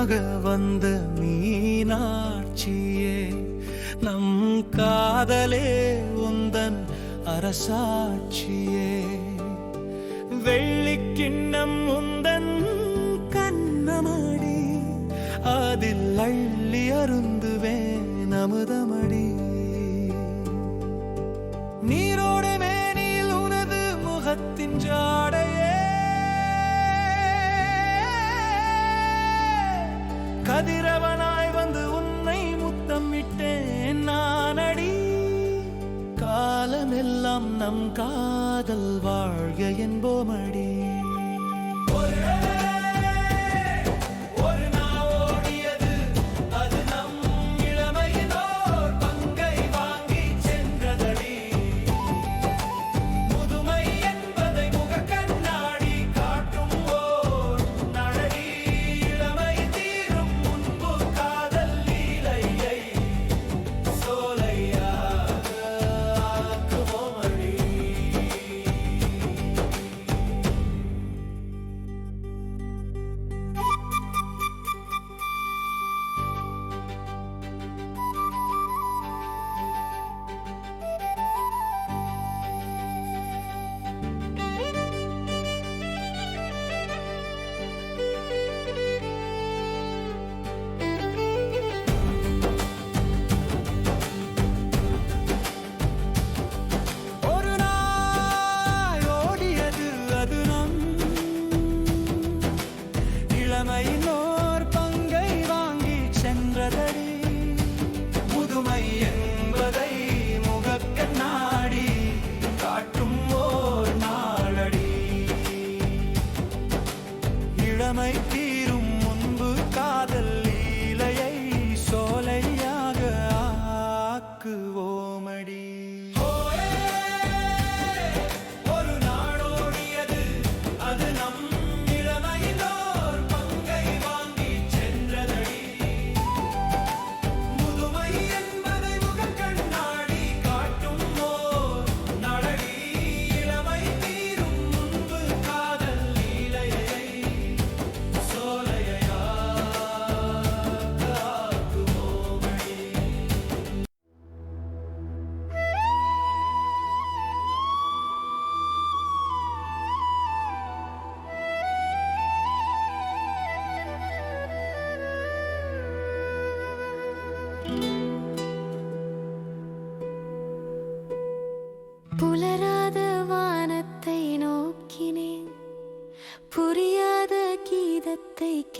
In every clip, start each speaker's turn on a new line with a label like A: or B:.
A: மீனாக வந்த மீனாட்சியே நம் காதலே உந்தன் அரசாட்சியே. வெள்ளிக்கிண்ணம் உந்தன் கண்ணமாடி அதில் அள்ளி அருந்த கதிரவனாய் வந்து உன்னை முத்தமிட்டேன் நானடி. காலமெல்லாம் நம் காதல் வாழ்க என்போமடி
B: கோமடி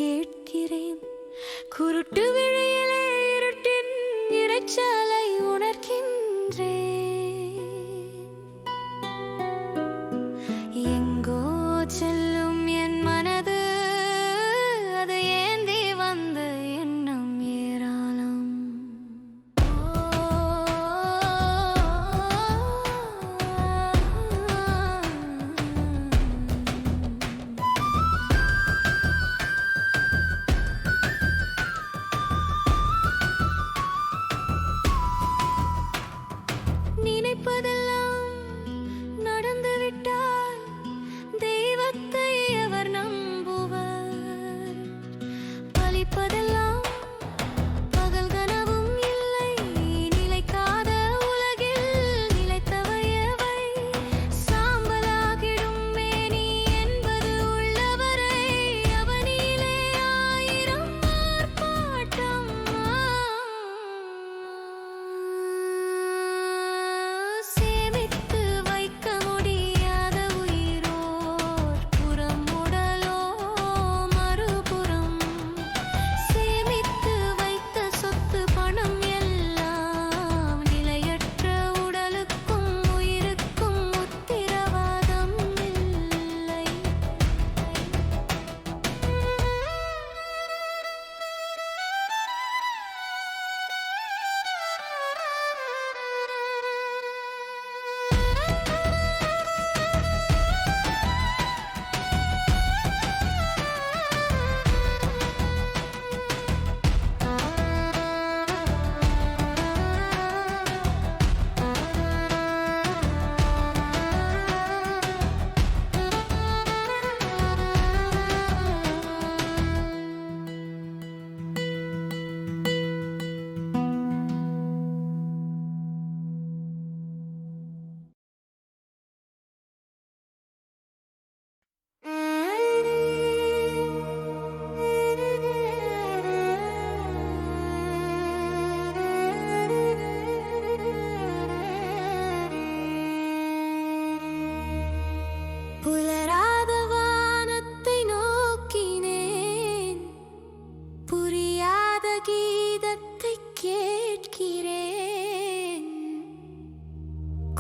B: കേട്ട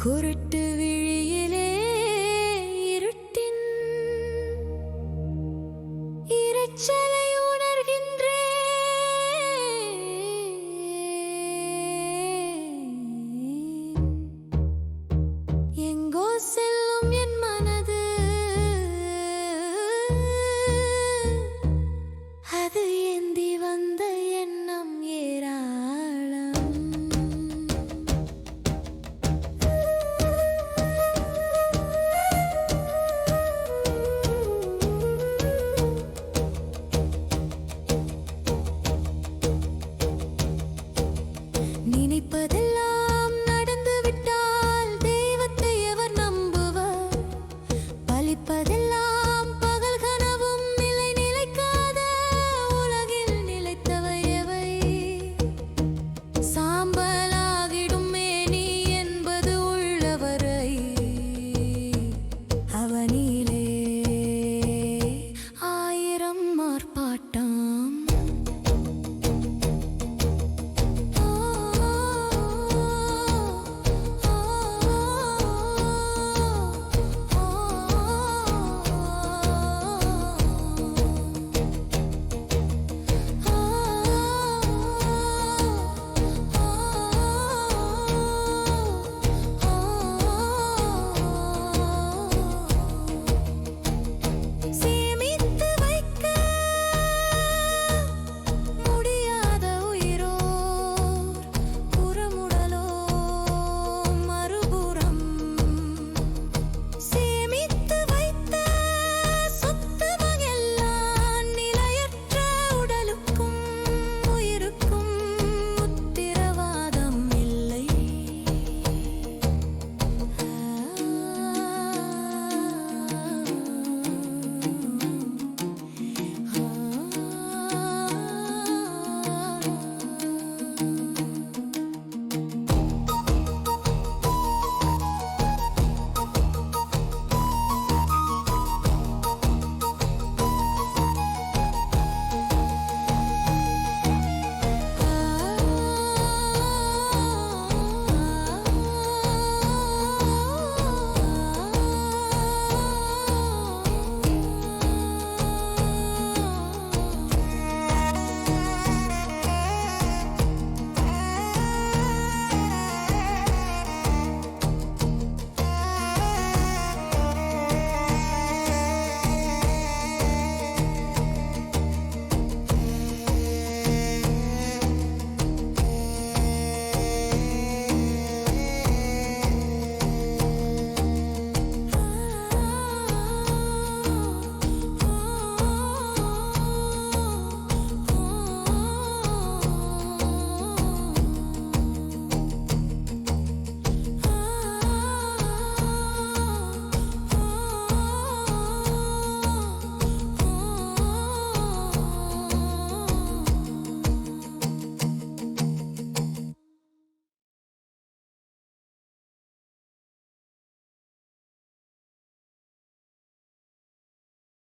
B: குருட்டு விழியிலே இருட்டின் இரைச்சலை உணர்கின்றே. எங்கோ செல்லும் என் நினைப்பது